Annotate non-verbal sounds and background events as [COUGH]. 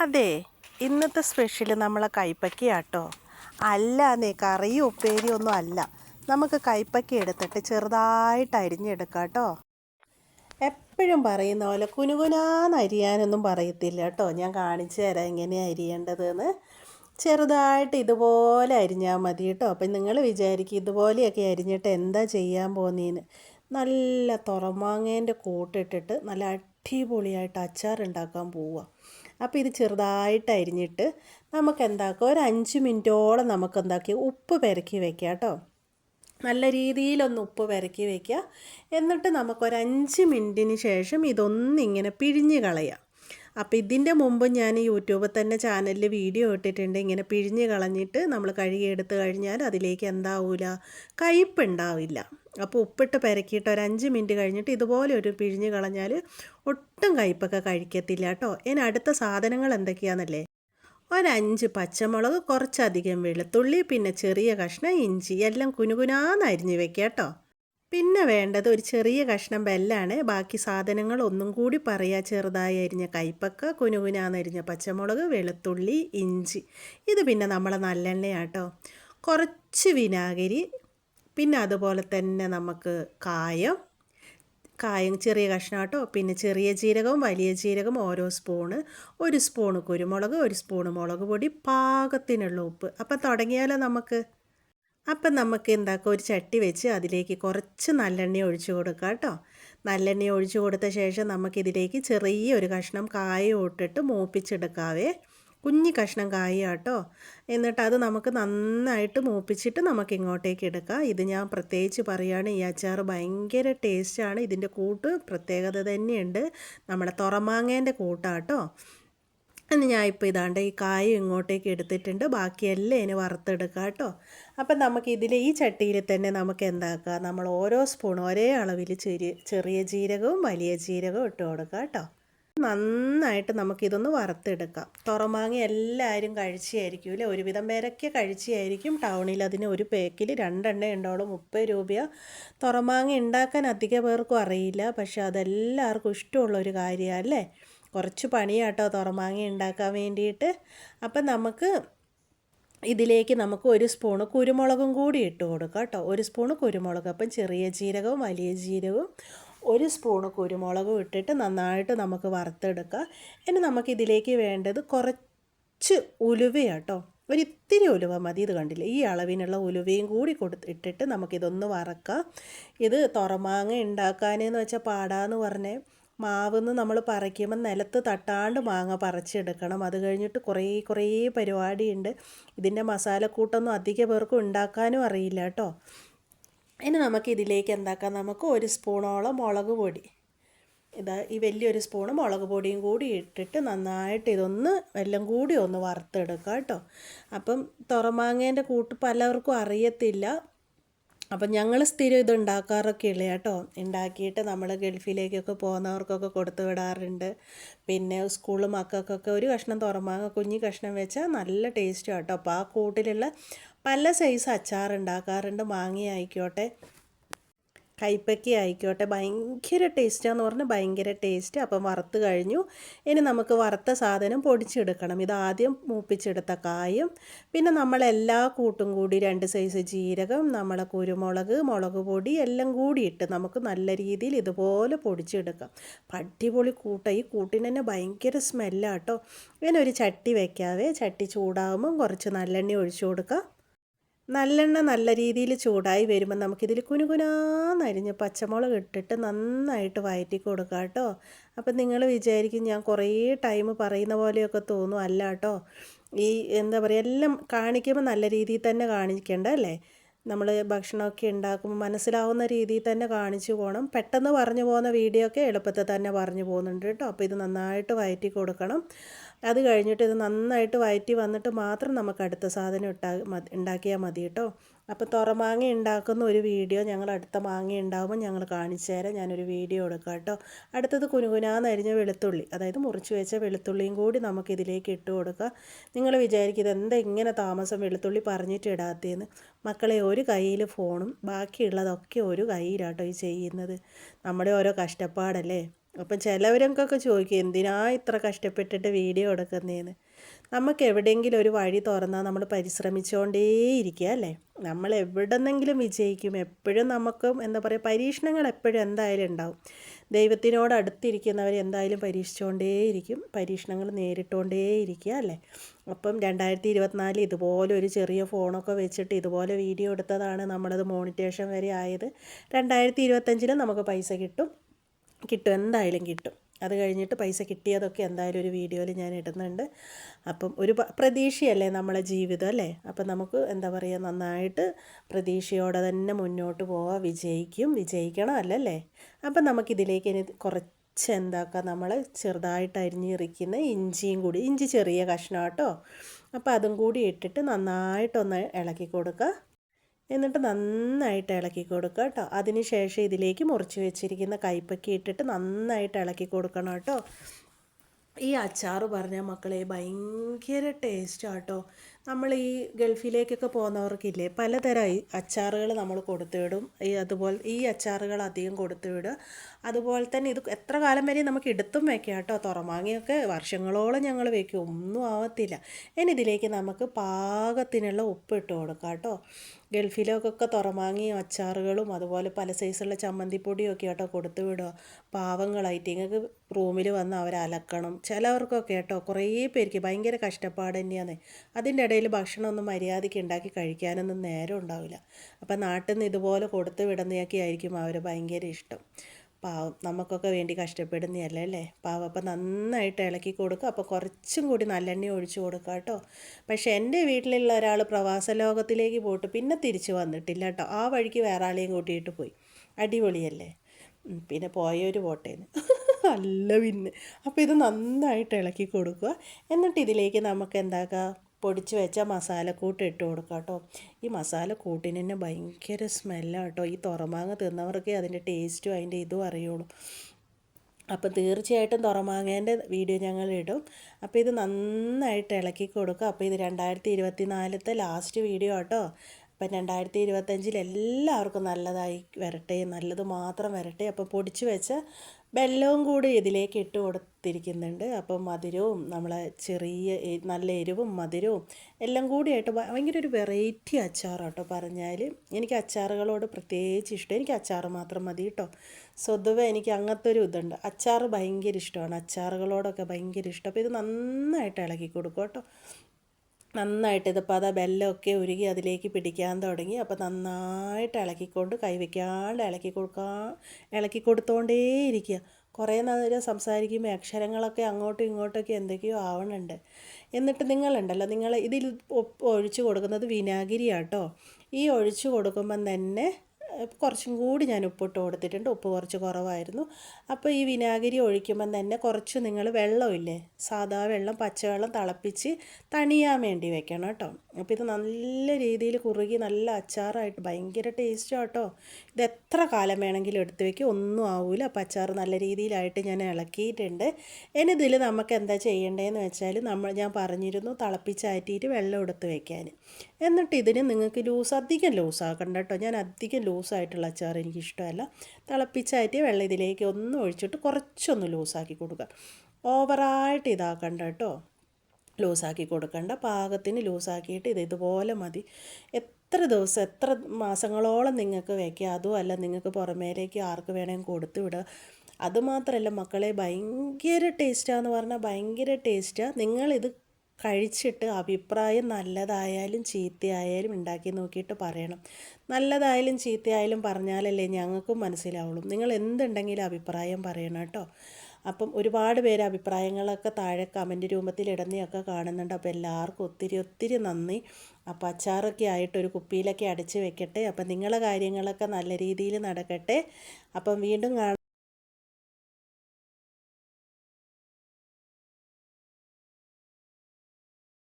അതെ ഇന്നത്തെ സ്പെഷ്യൽ നമ്മളെ കൈപ്പക്കയാട്ടോ. അല്ല നീ കറിയും ഉപ്പേരിയും ഒന്നും അല്ല. നമുക്ക് കൈപ്പക്കി എടുത്തിട്ട് ചെറുതായിട്ട് അരിഞ്ഞെടുക്കാം കേട്ടോ എപ്പോഴും പറയുന്ന പോലെ കുനുകുനാന്ന് അരിയാനൊന്നും പറയത്തില്ല കേട്ടോ ഞാൻ കാണിച്ചു തരാം എങ്ങനെയാണ് അരിയേണ്ടതെന്ന്. ചെറുതായിട്ട് ഇതുപോലെ അരിഞ്ഞാൽ മതി കേട്ടോ അപ്പം നിങ്ങൾ വിചാരിക്കും ഇതുപോലെയൊക്കെ അരിഞ്ഞിട്ട് എന്താ ചെയ്യാൻ പോകുന്നതിന് നല്ല തുറമാങ്ങേന്റെ കൂട്ടിട്ടിട്ട് നല്ല അടിപൊളിയായിട്ട് അച്ചാർ ഉണ്ടാക്കാൻ പോവുക അപ്പോൾ ഇത് ചെറുതായിട്ട് അരിഞ്ഞിട്ട് നമുക്ക് എന്താക്കുക ഒരു അഞ്ച് മിനിറ്റോളം നമുക്ക് എന്താക്കി ഉപ്പ് പെരക്കി വെക്കുക കേട്ടോ. നല്ല രീതിയിലൊന്ന് ഉപ്പ് പെരക്കി വെക്കുക എന്നിട്ട് നമുക്കൊരു അഞ്ച് മിനിറ്റിന് ശേഷം ഇതൊന്നിങ്ങനെ പിഴിഞ്ഞ് കളയാം. അപ്പോൾ ഇതിന്റെ മുമ്പ് ഞാൻ യൂട്യൂബിൽ തന്നെ ചാനലിൽ വീഡിയോ ഇട്ടിട്ടുണ്ട്. ഇങ്ങനെ പിഴിഞ്ഞ് കളഞ്ഞിട്ട് നമ്മൾ കഴുകിയെടുത്ത് കഴിഞ്ഞാൽ അതിലേക്ക് എന്താവില്ല കയ്പുണ്ടാവില്ല അപ്പോൾ ഉപ്പിട്ട് പെരക്കിയിട്ട് ഒരു അഞ്ച് മിനിറ്റ് കഴിഞ്ഞിട്ട് ഇതുപോലെ ഒരു പിഴിഞ്ഞ് കളഞ്ഞാൽ ഒട്ടും കയ്പ്പൊക്കെ കഴിക്കത്തില്ല കേട്ടോ. ഇനി അടുത്ത സാധനങ്ങൾ എന്തൊക്കെയാണെന്നല്ലേ ഒരഞ്ച് പച്ചമുളക് കുറച്ചധികം വെളുത്തുള്ളി പിന്നെ ചെറിയ കഷ്ണം ഇഞ്ചി എല്ലാം കുനുകുനാന്ന് അരിഞ്ഞ് വെക്കാം കേട്ടോ. പിന്നെ വേണ്ടത് ഒരു ചെറിയ കഷ്ണം ബെല്ലാണ്. ബാക്കി സാധനങ്ങൾ ഒന്നും കൂടി പറയാ ചെറുതായി അരിഞ്ഞ കൈപ്പക്ക കുനുകുനാന്ന് അരിഞ്ഞ പച്ചമുളക് വെളുത്തുള്ളി ഇഞ്ചി. ഇത് പിന്നെ നമ്മളെ നല്ലെണ്ണയാട്ടോ. കുറച്ച് വിനാഗിരി പിന്നെ അതുപോലെ തന്നെ നമുക്ക് കായം. കായം ചെറിയ കഷ്ണം പിന്നെ ചെറിയ ജീരകവും വലിയ ജീരകം ഓരോ സ്പൂണ്. ഒരു സ്പൂണ് കുരുമുളക് ഒരു സ്പൂണ് മുളക് പൊടി പാകത്തിനുള്ള ഉപ്പ്. അപ്പം തുടങ്ങിയാലോ നമുക്ക്? അപ്പം നമുക്ക് എന്താക്കുക ഒരു ചട്ടി വെച്ച് അതിലേക്ക് കുറച്ച് നല്ലെണ്ണ ഒഴിച്ചു കൊടുക്കാം കേട്ടോ. നല്ലെണ്ണ ഒഴിച്ചു കൊടുത്ത ശേഷം നമുക്കിതിലേക്ക് ചെറിയ ഒരു കഷ്ണം കായ ഇട്ടിട്ട് മൂപ്പിച്ചെടുക്കാവേ. കുഞ്ഞി കഷ്ണം കായ കേട്ടോ. എന്നിട്ട് അത് നമുക്ക് നന്നായിട്ട് മൂപ്പിച്ചിട്ട് നമുക്ക് ഇങ്ങോട്ടേക്ക് എടുക്കാം. ഇത് ഞാൻ പ്രത്യേകിച്ച് പറയുകയാണ് ഈ അച്ചാർ ഭയങ്കര ടേസ്റ്റാണ് ഇതിന്റെ കൂട്ട് പ്രത്യേകത തന്നെയുണ്ട്. നമ്മുടെ തുറമാങ്ങേന്റെ കൂട്ടാട്ടോ എന്ന് ഞാൻ ഇപ്പോൾ ഇതാണ്ട് ഈ കായ ഇങ്ങോട്ടേക്ക് എടുത്തിട്ടുണ്ട്. ബാക്കിയെല്ലാം ഇനി വറുത്തെടുക്കാം കേട്ടോ. അപ്പം നമുക്ക് ഇതിൽ ഈ ചട്ടിയിൽ തന്നെ നമുക്ക് എന്താക്കാം? നമ്മൾ ഓരോ സ്പൂൺ ഒരേ അളവിൽ ചെറിയ ചെറിയ ജീരകവും വലിയ ജീരകവും ഇട്ട് കൊടുക്കാം കേട്ടോ. നന്നായിട്ട് നമുക്കിതൊന്ന് വറുത്തെടുക്കാം. തുറമാങ്ങ എല്ലാവരും കഴിച്ചായിരിക്കും അല്ലേ? ഒരുവിധം പേരൊക്കെ കഴിച്ചായിരിക്കും ടൗണിൽ അതിന് ഒരു പേക്കിൽ രണ്ടെണ്ണ ഉണ്ടാവുള്ളൂ മുപ്പത് രൂപ തുറമാങ്ങ ഉണ്ടാക്കാൻ അധിക പേർക്കും അറിയില്ല. പക്ഷെ അതെല്ലാവർക്കും ഇഷ്ടമുള്ള ഒരു കാര്യമാണ് അല്ലേ? കുറച്ച് പണിയാട്ടോ തുറമാങ്ങ ഉണ്ടാക്കാൻ വേണ്ടിയിട്ട്. അപ്പം നമുക്ക് ഇതിലേക്ക് നമുക്ക് ഒരു സ്പൂണ് കുരുമുളകും കൂടി ഇട്ട് കൊടുക്കാം കേട്ടോ. ഒരു സ്പൂണ് കുരുമുളക് അപ്പം ചെറിയ ജീരകവും വലിയ ജീരകവും ഒരു സ്പൂണ് കുരുമുളകും ഇട്ടിട്ട് നന്നായിട്ട് നമുക്ക് വറുത്തെടുക്കാം. ഇനി നമുക്കിതിലേക്ക് വേണ്ടത് കുറച്ച് ഉലുവയാട്ടോ ഒരിത്തിരി ഉലുവ മതി ഇത് കണ്ടില്ല? ഈ അളവിനുള്ള ഉലുവയും കൂടി കൊടുത്ത് ഇട്ടിട്ട് നമുക്കിതൊന്ന് വറക്കാം. ഇത് തുറമാങ്ങ ഉണ്ടാക്കാനെന്ന് വെച്ചാൽ പാടാന്ന് പറഞ്ഞേ. മാവെന്ന് നമ്മൾ പറിക്കുമ്പോൾ നിലത്ത് തട്ടാണ്ട് മാങ്ങ പറിച്ചെടുക്കണം. അത് കഴിഞ്ഞിട്ട് കുറേ കുറേ പരിപാടിയുണ്ട്. ഇതിന്റെ മസാലക്കൂട്ടൊന്നും അധിക പേർക്കും ഉണ്ടാക്കാനും അറിയില്ല കേട്ടോ. ഇനി നമുക്ക് ഇതിലേക്ക് എന്താക്കാം? നമുക്ക് ഒരു സ്പൂണോളം മുളക് പൊടി. ഇതാ ഈ വലിയൊരു സ്പൂണ് മുളക് പൊടിയും കൂടി ഇട്ടിട്ട് നന്നായിട്ട് ഇതൊന്ന് എല്ലാം കൂടി ഒന്ന് വറുത്തെടുക്കാം കേട്ടോ. അപ്പം തുറമാങ്ങേന്റെ കൂട്ട് പലർക്കും അറിയത്തില്ല. അപ്പം ഞങ്ങൾ സ്ഥിരം ഇത് ഉണ്ടാക്കാറൊക്കെ ഉള്ള കേട്ടോ. ഉണ്ടാക്കിയിട്ട് നമ്മൾ ഗൾഫിലേക്കൊക്കെ പോകുന്നവർക്കൊക്കെ കൊടുത്തു വിടാറുണ്ട്. പിന്നെ സ്കൂൾ മക്കൾക്കൊക്കെ ഒരു കഷ്ണം തുറമാങ്ങ കുഞ്ഞി കഷ്ണം വെച്ചാൽ നല്ല ടേസ്റ്റ് കേട്ടോ. അപ്പോൾ ആ കൂട്ടിലുള്ള പല സൈസ് അച്ചാർ ഉണ്ടാക്കാറുണ്ട് മാങ്ങ ആയിക്കോട്ടെ കൈപ്പയ്ക്ക ആയിക്കോട്ടെ. ഭയങ്കര ടേസ്റ്റാന്ന് പറഞ്ഞാൽ ഭയങ്കര ടേസ്റ്റ്. അപ്പം വറുത്ത് കഴിഞ്ഞു. ഇനി നമുക്ക് വറുത്ത സാധനം പൊടിച്ചെടുക്കണം. ഇതാദ്യം മൂപ്പിച്ചെടുത്ത കായും പിന്നെ നമ്മളെല്ലാ കൂട്ടും കൂടി രണ്ട് സൈസ് ജീരകം നമ്മളെ കുരുമുളക് മുളക് പൊടി എല്ലാം കൂടി ഇട്ട് നമുക്ക് നല്ല രീതിയിൽ ഇതുപോലെ പൊടിച്ചെടുക്കാം. അടിപൊളി കൂട്ട. ഈ കൂട്ടിന് തന്നെ ഭയങ്കര സ്മെല്ലാട്ടോ ഇങ്ങനെ ഒരു ചട്ടി വെക്കാതെ ചട്ടി ചൂടാകുമ്പം കുറച്ച് നല്ലെണ്ണ ഒഴിച്ചു കൊടുക്കാം. നല്ലെണ്ണ നല്ല രീതിയിൽ ചൂടായി വരുമ്പോൾ നമുക്കിതിൽ കുനുകുനാന്നരിഞ്ഞ് പച്ചമുളക് ഇട്ടിട്ട് നന്നായിട്ട് വയറ്റി കൊടുക്കാം കേട്ടോ. അപ്പം നിങ്ങൾ വിചാരിക്കും ഞാൻ കുറേ ടൈം പറയുന്ന പോലെയൊക്കെ തോന്നും. അല്ല കേട്ടോ. ഈ എന്താ പറയുക എല്ലാം കാണിക്കുമ്പോൾ നല്ല രീതിയിൽ തന്നെ കാണിക്കേണ്ട അല്ലേ? നമ്മൾ ഭക്ഷണമൊക്കെ ഉണ്ടാക്കുമ്പോൾ മനസ്സിലാവുന്ന രീതിയിൽ തന്നെ കാണിച്ചു പോകണം പെട്ടെന്ന് പറഞ്ഞു പോകുന്ന വീഡിയോ ഒക്കെ എളുപ്പത്തിൽ തന്നെ പറഞ്ഞു പോകുന്നുണ്ട് കേട്ടോ. അപ്പോൾ ഇത് നന്നായിട്ട് വയറ്റി കൊടുക്കണം. അത് കഴിഞ്ഞിട്ട് ഇത് നന്നായിട്ട് വയറ്റി വന്നിട്ട് മാത്രം നമുക്ക് അടുത്ത സാധനം ഇട്ടാ ഉണ്ടാക്കിയാൽ മതി കേട്ടോ. അപ്പോൾ തുറമാങ്ങ ഉണ്ടാക്കുന്ന ഒരു വീഡിയോ ഞങ്ങൾ അടുത്ത മാങ്ങ ഉണ്ടാകുമ്പോൾ ഞങ്ങൾ കാണിച്ചു തരാം. ഞാനൊരു വീഡിയോ എടുക്കാം കേട്ടോ. അടുത്തത് കുനുകുനാന്നരിഞ്ഞ വെളുത്തുള്ളി. അതായത് മുറിച്ച് വെച്ച വെളുത്തുള്ളിയും കൂടി നമുക്ക് ഇതിലേക്ക് ഇട്ട് കൊടുക്കുക നിങ്ങൾ വിചാരിക്കും എന്താ ഇങ്ങനെ താമസം വെളുത്തുള്ളി പറഞ്ഞിട്ട് ഇടാത്തതെന്ന് മക്കളെ ഒരു കയ്യിൽ ഫോണും ബാക്കിയുള്ളതൊക്കെ ഒരു കയ്യിലാട്ടോ ഈ ചെയ്യുന്നത്. നമ്മുടെ ഓരോ കഷ്ടപ്പാടല്ലേ? അപ്പം ചിലവരൊക്കെ ചോദിക്കും എന്തിനാ ഇത്ര കഷ്ടപ്പെട്ടിട്ട് വീഡിയോ എടുക്കുന്നതെന്ന് നമുക്ക് എവിടെയെങ്കിലും ഒരു വഴി തുറന്നാൽ നമ്മൾ പരിശ്രമിച്ചുകൊണ്ടേയിരിക്കുക അല്ലേ? നമ്മൾ എവിടെന്നെങ്കിലും വിജയിക്കും എപ്പോഴും നമുക്കും എന്താ പറയുക പരീക്ഷണങ്ങൾ എപ്പോഴും എന്തായാലും ഉണ്ടാവും. ദൈവത്തിനോട് അടുത്തിരിക്കുന്നവർ എന്തായാലും പരീക്ഷിച്ചുകൊണ്ടേയിരിക്കും പരീക്ഷണങ്ങൾ നേരിട്ടുകൊണ്ടേയിരിക്കുക അല്ലേ? അപ്പം രണ്ടായിരത്തി ഇരുപത്തിനാല് ഇതുപോലെ ഒരു ചെറിയ ഫോണൊക്കെ വെച്ചിട്ട് ഇതുപോലെ വീഡിയോ എടുത്തതാണ് നമ്മളത് മോണിറ്റേഷൻ വരെ ആയത്. രണ്ടായിരത്തി ഇരുപത്തഞ്ചിലും നമുക്ക് പൈസ കിട്ടും കിട്ടും എന്തായാലും കിട്ടും. അത് കഴിഞ്ഞിട്ട് പൈസ കിട്ടിയതൊക്കെ എന്തായാലും ഒരു വീഡിയോയിൽ ഞാൻ ഇടുന്നുണ്ട്. അപ്പം ഒരു പ്രതീക്ഷയല്ലേ നമ്മളെ ജീവിതം അല്ലേ? അപ്പം നമുക്ക് എന്താ പറയുക നന്നായിട്ട് പ്രതീക്ഷയോടെ തന്നെ മുന്നോട്ട് പോവാം. വിജയിക്കും. വിജയിക്കണം അല്ലല്ലേ? അപ്പം നമുക്കിതിലേക്ക് ഇനി കുറച്ച് എന്താക്കാം നമ്മൾ ചെറുതായിട്ട് അരിഞ്ഞിറിക്കുന്ന ഇഞ്ചിയും കൂടി ഇഞ്ചി ചെറിയ കഷ്ണം കേട്ടോ അപ്പോൾ അതും കൂടി ഇട്ടിട്ട് നന്നായിട്ടൊന്ന് ഇളക്കി കൊടുക്കുക. എന്നിട്ട് നന്നായിട്ട് ഇളക്കി കൊടുക്കുക കേട്ടോ. അതിനുശേഷം ഇതിലേക്ക് മുറിച്ച് വെച്ചിരിക്കുന്ന കൈപ്പക്കി ഇട്ടിട്ട് നന്നായിട്ട് ഇളക്കി കൊടുക്കണം കേട്ടോ. ഈ അച്ചാർ പറഞ്ഞ മക്കളെ ഭയങ്കര ടേസ്റ്റാണ് കേട്ടോ. നമ്മൾ ഈ ഗൾഫിലേക്കൊക്കെ പോകുന്നവർക്കില്ലേ പലതരം അച്ചാറുകൾ നമ്മൾ കൊടുത്തുവിടും. ഈ അതുപോലെ ഈ അച്ചാറുകൾ അധികം കൊടുത്തുവിടുക. അതുപോലെ തന്നെ ഇത് എത്ര കാലം വരെ നമുക്ക് എടുത്തും വെക്കാം കേട്ടോ. തുറമാങ്ങയൊക്കെ വർഷങ്ങളോളം ഞങ്ങൾ വെക്കും. ഒന്നും ആവത്തില്ല. ഇനി ഇതിലേക്ക് നമുക്ക് പാകത്തിനുള്ള ഉപ്പ് ഇട്ട് കൊടുക്കാം കേട്ടോ. ഗൾഫിലേക്കൊക്കെ തുറമാങ്ങി അച്ചാറുകളും അതുപോലെ പല സൈസുള്ള ചമ്മന്തിപ്പൊടിയും ഒക്കെ കേട്ടോ കൊടുത്തു വിടുക പാവങ്ങളായിട്ട് നിങ്ങൾക്ക് റൂമിൽ വന്ന് അവരലക്കണം. ചിലവർക്കൊക്കെ കേട്ടോ കുറേ പേർക്ക് ഭയങ്കര കഷ്ടപ്പാട് തന്നെയാണ്. അതിന്റെ ഇടയിൽ ഭക്ഷണമൊന്നും മര്യാദയ്ക്ക് ഉണ്ടാക്കി കഴിക്കാനൊന്നും നേരം ഉണ്ടാവില്ല. അപ്പം നാട്ടിൽ നിന്ന് ഇതുപോലെ കൊടുത്തു വിടുന്നതൊക്കെ ആയിരിക്കും അവർ ഭയങ്കര ഇഷ്ടം. പാവം നമുക്കൊക്കെ വേണ്ടി കഷ്ടപ്പെടുന്നതല്ലേ അല്ലേ? പാവം അപ്പം നന്നായിട്ട് ഇളക്കി കൊടുക്കുക. അപ്പോൾ കുറച്ചും കൂടി നല്ലെണ്ണ ഒഴിച്ചു കൊടുക്കുക കേട്ടോ. പക്ഷേ എന്റെ വീട്ടിലുള്ള ഒരാൾ പ്രവാസ ലോകത്തിലേക്ക് പോയിട്ട് പിന്നെ തിരിച്ചു വന്നിട്ടില്ല കേട്ടോ. ആ വഴിക്ക് വേറെ ആളെയും കൂട്ടിയിട്ട് പോയി. അടിപൊളിയല്ലേ? പിന്നെ പോയൊരു പോട്ടേന്ന്. [LAUGHS] അല്ല പിന്നെ. അപ്പോൾ ഇത് നന്നായിട്ട് ഇളക്കി കൊടുക്കുക. എന്നിട്ട് ഇതിലേക്ക് നമുക്ക് എന്താക്കാം? പൊടിച്ച് വെച്ച മസാലക്കൂട്ട് ഇട്ട് കൊടുക്കുക കേട്ടോ. ഈ മസാലക്കൂട്ടിന് തന്നെ ഭയങ്കര സ്മെല്ലാണ് കേട്ടോ. ഈ തുറമാങ്ങ തിന്നവർക്കേ അതിന്റെ ടേസ്റ്റും അതിന്റെ ഇതും അറിയുള്ളൂ. അപ്പോൾ തീർച്ചയായിട്ടും തുറമാങ്ങേന്റെ വീഡിയോ ഞങ്ങൾ ഇടും. അപ്പോൾ ഇത് നന്നായിട്ട് ഇളക്കി കൊടുക്കുക. അപ്പോൾ ഇത് രണ്ടായിരത്തി ഇരുപത്തി നാലത്തെ ലാസ്റ്റ് വീഡിയോ കേട്ടോ. അപ്പം രണ്ടായിരത്തി ഇരുപത്തഞ്ചിൽ എല്ലാവർക്കും നല്ലതായി വരട്ടെ. നല്ലത് മാത്രം വരട്ടെ. അപ്പോൾ പൊടിച്ച് വെച്ച വെല്ലവും കൂടി ഇതിലേക്ക് ഇട്ട് കൊടുത്തിരിക്കുന്നുണ്ട്. അപ്പം മധുരവും നമ്മളെ ചെറിയ നല്ല എരിവും മധുരവും എല്ലാം കൂടിയായിട്ട് ഭയങ്കര ഒരു വെറൈറ്റി അച്ചാറാട്ടോ പറഞ്ഞാൽ എനിക്ക് അച്ചാറുകളോട് പ്രത്യേകിച്ച് ഇഷ്ടം. എനിക്ക് അച്ചാർ മാത്രം മതി കേട്ടോ. സ്വതവേ എനിക്ക് അങ്ങനത്തെ ഒരു ഇതുണ്ട്. അച്ചാർ ഭയങ്കര ഇഷ്ടമാണ്. അച്ചാറുകളോടൊക്കെ ഭയങ്കര ഇഷ്ടം. അപ്പോൾ ഇത് നന്നായിട്ട് ഇളക്കി കൊടുക്കും കേട്ടോ. നന്നായിട്ട് ഇതിപ്പോൾ അത് ബെല്ലമൊക്കെ ഉരുകി അതിലേക്ക് പിടിക്കാൻ തുടങ്ങി. അപ്പോൾ നന്നായിട്ട് ഇളക്കിക്കൊണ്ട് കൈ വയ്ക്കാണ്ട് ഇളക്കി കൊടുക്കാൻ ഇളക്കി കൊടുത്തോണ്ടേയിരിക്കുക കുറേ നേരം സംസാരിക്കുമ്പോൾ അക്ഷരങ്ങളൊക്കെ അങ്ങോട്ടും ഇങ്ങോട്ടൊക്കെ എന്തൊക്കെയോ ആവണുണ്ട്. എന്നിട്ട് നിങ്ങളുണ്ടല്ലോ നിങ്ങൾ ഇതിൽ ഒഴിച്ചു കൊടുക്കുന്നത് വിനാഗിരിയാട്ടോ. ഈ ഒഴിച്ചു കൊടുക്കുമ്പം തന്നെ കുറച്ചും കൂടി ഞാൻ ഉപ്പിട്ട് കൊടുത്തിട്ടുണ്ട്. ഉപ്പ് കുറച്ച് കുറവായിരുന്നു. അപ്പോൾ ഈ വിനാഗിരി ഒഴിക്കുമ്പം തന്നെ കുറച്ച് നിങ്ങൾ വെള്ളമില്ലേ സാധാ വെള്ളം പച്ചവെള്ളം തിളപ്പിച്ച് തണിയാൻ വേണ്ടി വെക്കണം കേട്ടോ. അപ്പോൾ ഇത് നല്ല രീതിയിൽ കുറുകി നല്ല അച്ചാറായിട്ട് ഭയങ്കര ടേസ്റ്റ് കേട്ടോ. ഇത് എത്ര കാലം വേണമെങ്കിലും എടുത്ത് വെക്കും. ഒന്നും ആവില്ല അപ്പോൾ അച്ചാർ നല്ല രീതിയിലായിട്ട് ഞാൻ ഇളക്കിയിട്ടുണ്ട്. ഇനി ഇതിൽ നമുക്ക് എന്താ ചെയ്യേണ്ടതെന്ന് വെച്ചാൽ നമ്മൾ ഞാൻ പറഞ്ഞിരുന്നു തിളപ്പിച്ചാറ്റിയിട്ട് വെള്ളം എടുത്ത് വെക്കാൻ. എന്നിട്ട് ഇതിന് നിങ്ങൾക്ക് ലൂസ് അധികം ലൂസ് ആക്കണ്ട കേട്ടോ. ഞാൻ അധികം ലൂസായിട്ടുള്ള അച്ചാർ എനിക്ക് ഇഷ്ടമല്ല തിളപ്പിച്ചായിട്ട് വെള്ളം ഇതിലേക്ക് ഒന്ന് ഒഴിച്ചിട്ട് കുറച്ചൊന്ന് ലൂസാക്കി കൊടുക്കുക. ഓവറായിട്ട് ഇതാക്കണ്ട കേട്ടോ. ലൂസാക്കി കൊടുക്കണ്ട. പാകത്തിന് ലൂസാക്കിയിട്ട് ഇത് ഇതുപോലെ മതി. എത്ര ദിവസം എത്ര മാസങ്ങളോളം നിങ്ങൾക്ക് വയ്ക്കുക അതും അല്ല നിങ്ങൾക്ക് പുറമേലേക്ക് ആർക്ക് വേണമെങ്കിൽ കൊടുത്തു വിടുക. അതുമാത്രമല്ല മക്കളെ ഭയങ്കര ടേസ്റ്റാന്ന് പറഞ്ഞാൽ ഭയങ്കര ടേസ്റ്റാണ് നിങ്ങളിത് കഴിച്ചിട്ട് അഭിപ്രായം നല്ലതായാലും ചീത്തയായാലും ഉണ്ടാക്കി നോക്കിയിട്ട് പറയണം. നല്ലതായാലും ചീത്തയായാലും പറഞ്ഞാലല്ലേ ഞങ്ങൾക്കും മനസ്സിലാവുള്ളൂ. നിങ്ങൾ എന്തുണ്ടെങ്കിലും അഭിപ്രായം പറയണം കേട്ടോ. അപ്പം ഒരുപാട് പേര് അഭിപ്രായങ്ങളൊക്കെ താഴെ കമന്റ് രൂപത്തിൽ ഇടുന്നതൊക്കെ കാണുന്നുണ്ട്. അപ്പോൾ എല്ലാവർക്കും ഒത്തിരി ഒത്തിരി നന്ദി. അപ്പോൾ അച്ചാറൊക്കെ ആയിട്ട് ഒരു കുപ്പിയിലൊക്കെ അടച്ച് വെക്കട്ടെ. അപ്പം നിങ്ങളെ കാര്യങ്ങളൊക്കെ നല്ല രീതിയിൽ നടക്കട്ടെ. അപ്പം വീണ്ടും കാണാം.